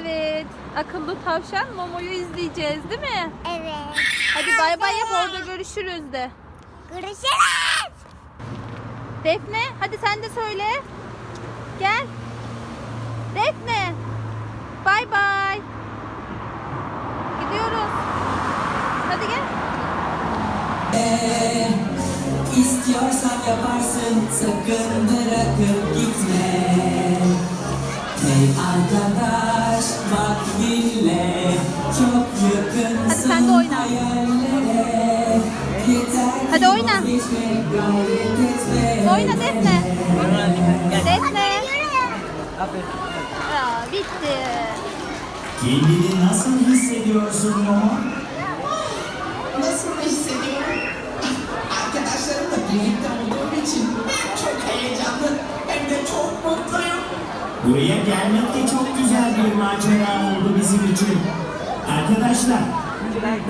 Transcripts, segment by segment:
Evet. Akıllı tavşan Momo'yu izleyeceğiz değil mi? Evet. Hadi bay bay yap orada görüşürüz de. Görüşürüz. Defne hadi sen de söyle. Gel. Defne. Bay bay. Gidiyoruz. Hadi gel. İstiyorsan yaparsın sakın bırakıp gitme Hey arkadaş bak dinle Çok yakınsın Hadi sen de oyna. hayallere Yeter Hadi oyna. vazgeçme, gayret etme Oyna Defne. Defne. Aa, bitti. Kendini nasıl hissediyorsun Momo? Nasıl hissediyorum? Buraya gelmek de çok güzel bir macera oldu bizim için. Arkadaşlar,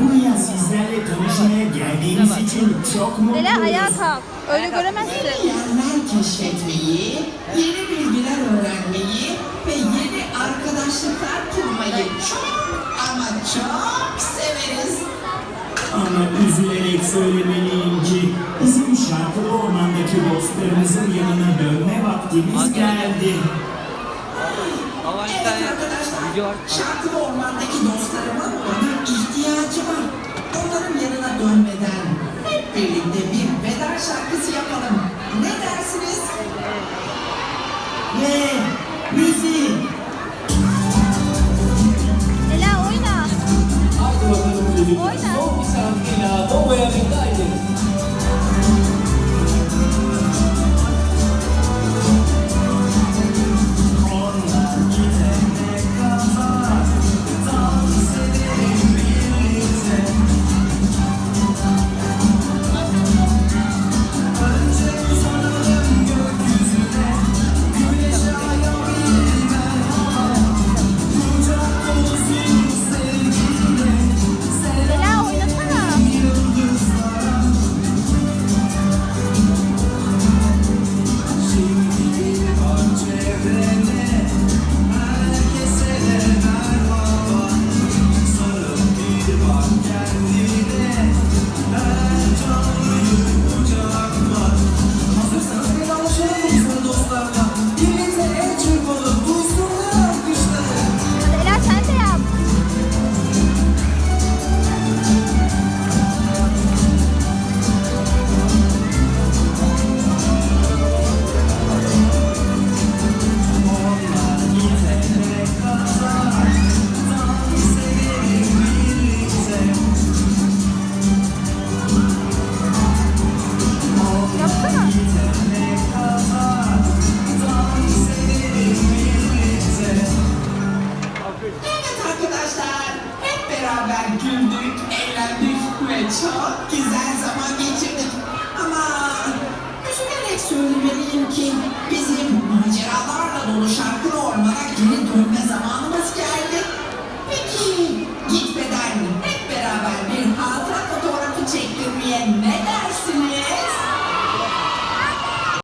buraya sizlerle tanışmaya geldiğiniz için çok mutluyuz. Leyla ayağa kalk. Öyle göremezsin. Yerler keşfetmeyi, yeni bilgiler öğrenmeyi ve yeni arkadaşlıklar kurmayı çok ama çok severiz. Ama üzülerek söylemeliyim ki bizim şarkılı ormandaki dostlarımızın yanına dönme vaktimiz geldi. Bir Evet tane arkadaşlar, video var. şarkılı ormandaki dostlarımın bana ihtiyacı var. Onların yanına dönmeden hep birlikte bir veda şarkısı yapalım. Ne dersiniz? Ve müzik. Leyla oyna. Haydi bakalım. Oyna. Çok güzel zaman geçirdik. Ama üzülerek söylemeliyim ki bizim maceralarla dolu şarkılı ormana geri dönme zamanımız geldi. Peki gitmeden hep beraber bir hatıra fotoğrafı çektirmeye neden?